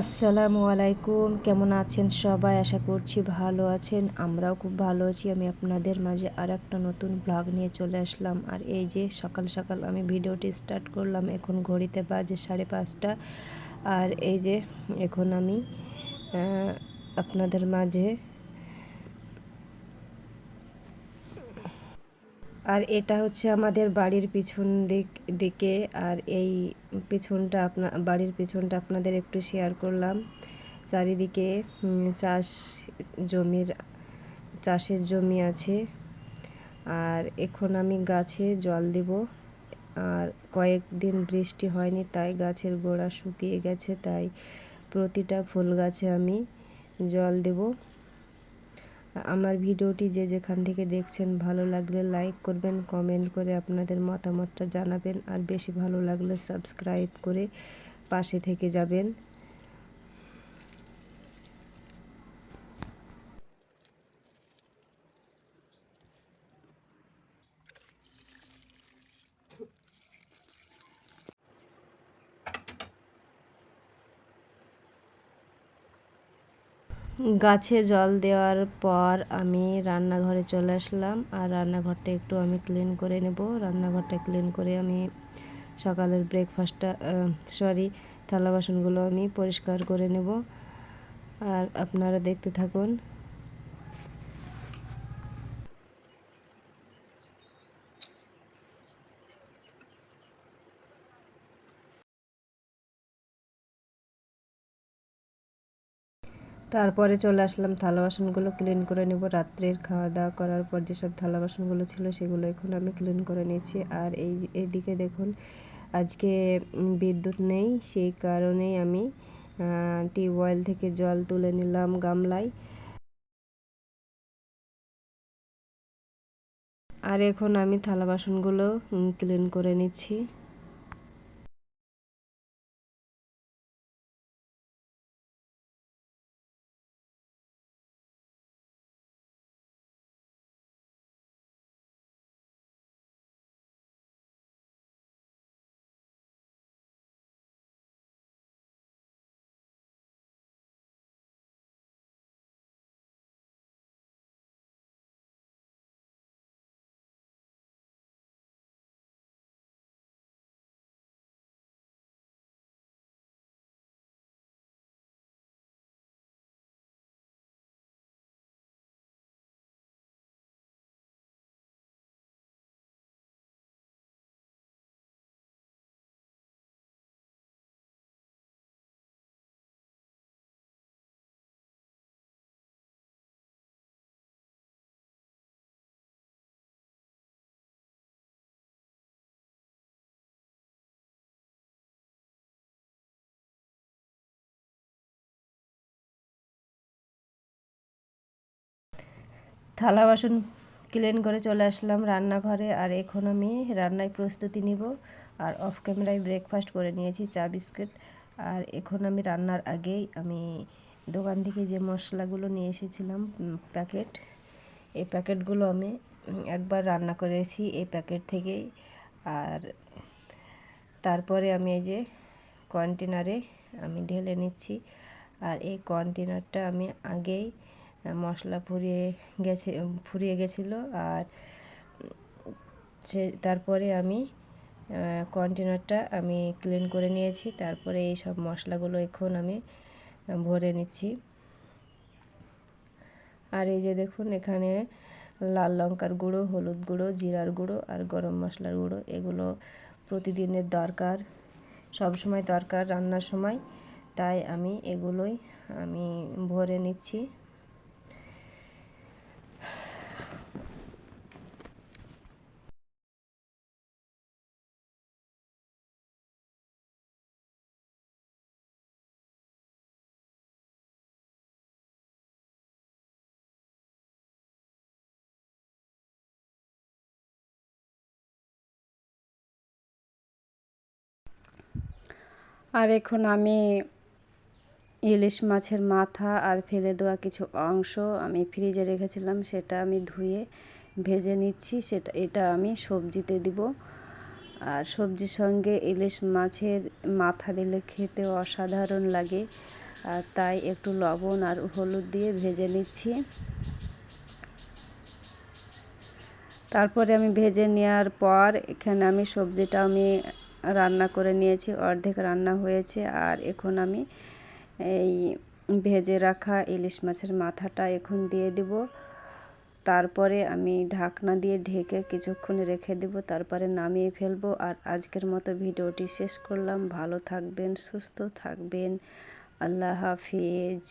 আসসালামু আলাইকুম, কেমন আছেন সবাই? আশা করছি ভালো আছেন, আমরাও খুব ভালো আছি। আমি আপনাদের মাঝে আর একটা নতুন ব্লগ নিয়ে চলে আসলাম। আর এই যে সকাল সকাল আমি ভিডিওটি স্টার্ট করলাম, এখন ঘড়িতে বাজে সাড়ে পাঁচটা। আর এই যে এখন আমি আপনাদের মাঝে আর এটা হচ্ছে আমাদের বাড়ির পিছন দিক, দিকে। আর এই পিছনটা আপনা, বাড়ির পিছনটা আপনাদের একটু শেয়ার করলাম। চারিদিকে চাষ জমির, চাষের জমি আছে। আর এখন আমি গাছে জল দেব। আর কয়েকদিন বৃষ্টি হয়নি, তাই গাছের গোড়া শুকিয়ে গেছে, তাই প্রতিটা ফুল গাছে আমি জল দেব। আমার ভিডিওটি যে যেখান থেকে দেখছেন, ভালো লাগলে লাইক করবেন কমেন্ট করে আপনাদের মতামতটা জানাবেন, আর বেশি ভালো লাগলে সাবস্ক্রাইব করে পাশে থেকে যাবেন। গাছে জল দেওয়ার পর আমি রান্নাঘরে চলে আসলাম। আর রান্নাঘরটা একটু আমি ক্লিন করে নেব। রান্নাঘরটা ক্লিন করে আমি সকালের ব্রেকফাস্টটা সরি থালা বাসনগুলো আমি পরিষ্কার করে নেব। আর আপনারা দেখতে থাকুন। তারপরে চলে আসলাম, থালা বাসনগুলো ক্লিন করে নেব। রাত্রের খাওয়া দাওয়া করার পর যেসব থালা বাসনগুলো ছিল সেগুলো এখন আমি ক্লিন করে নিয়েছি। আর এই এইদিকে দেখুন, আজকে বিদ্যুৎ নেই, সেই কারণেই আমি টিউবওয়েল থেকে জল তুলে নিলাম গামলায়। আর এখন আমি থালা বাসনগুলো ক্লিন করে নিচ্ছি। থালা বাসন ক্লিন করে চলে আসলাম রান্নাঘরে। আর এখন আমি রান্নায় প্রস্তুতি নিব। আর অফ ক্যামেরায় ব্রেকফাস্ট করে নিয়েছি, চা, বিস্কিট। আর এখন আমি রান্নার আগেই আমি দোকান থেকে যে মশলাগুলো নিয়ে এসেছিলাম প্যাকেট এই প্যাকেটগুলো আমি একবার রান্না করেছি এই প্যাকেট থেকেই। আর তারপরে আমি এই যে কন্টেনারে আমি ঢেলে নিচ্ছি। আর এই কন্টেনারটা আমি আগেই মশলা ফুরিয়ে গেছে ফুরিয়ে গেছিল আর সে, তারপরে আমি কন্টেনারটা আমি ক্লিন করে নিয়েছি। তারপরে এই সব মশলাগুলো এখন আমি ভরে নিচ্ছি। আর এই যে দেখুন, এখানে লাল লঙ্কার গুঁড়ো, হলুদ গুঁড়ো, জিরার গুঁড়ো আর গরম মশলার গুঁড়ো, এগুলো প্রতিদিনের দরকার, সব সময় দরকার রান্নার সময়। তাই আমি এগুলোই আমি ভরে নিচ্ছি। আর এখন আমি ইলিশ মাছের মাথা আর ফেলে দেওয়া কিছু অংশ আমি ফ্রিজে রেখেছিলাম, সেটা আমি ধুয়ে ভেজে নিচ্ছি, সেটা, এটা আমি সবজিতে দিব। আর সবজির সঙ্গে ইলিশ মাছের মাথা দিলে খেতে অসাধারণ লাগে। আর তাই একটু লবণ আর হলুদ দিয়ে ভেজে নিচ্ছি। তারপরে আমি ভেজে নেওয়ার পর এখানে আমি সবজিটা আমি রান্না করে নিয়েছি, অর্ধেক রান্না হয়েছে। আর এখন আমি এই ভেজে রাখা ইলিশ মাছের মাথাটা এখন দিয়ে দিব। তারপরে আমি ঢাকনা দিয়ে ঢেকে কিছুক্ষণ রেখে দেব, তারপরে নামিয়ে ফেলব। আর আজকের মতো ভিডিওটি শেষ করলাম। ভালো থাকবেন, সুস্থ থাকবেন। আল্লাহ হাফিজ।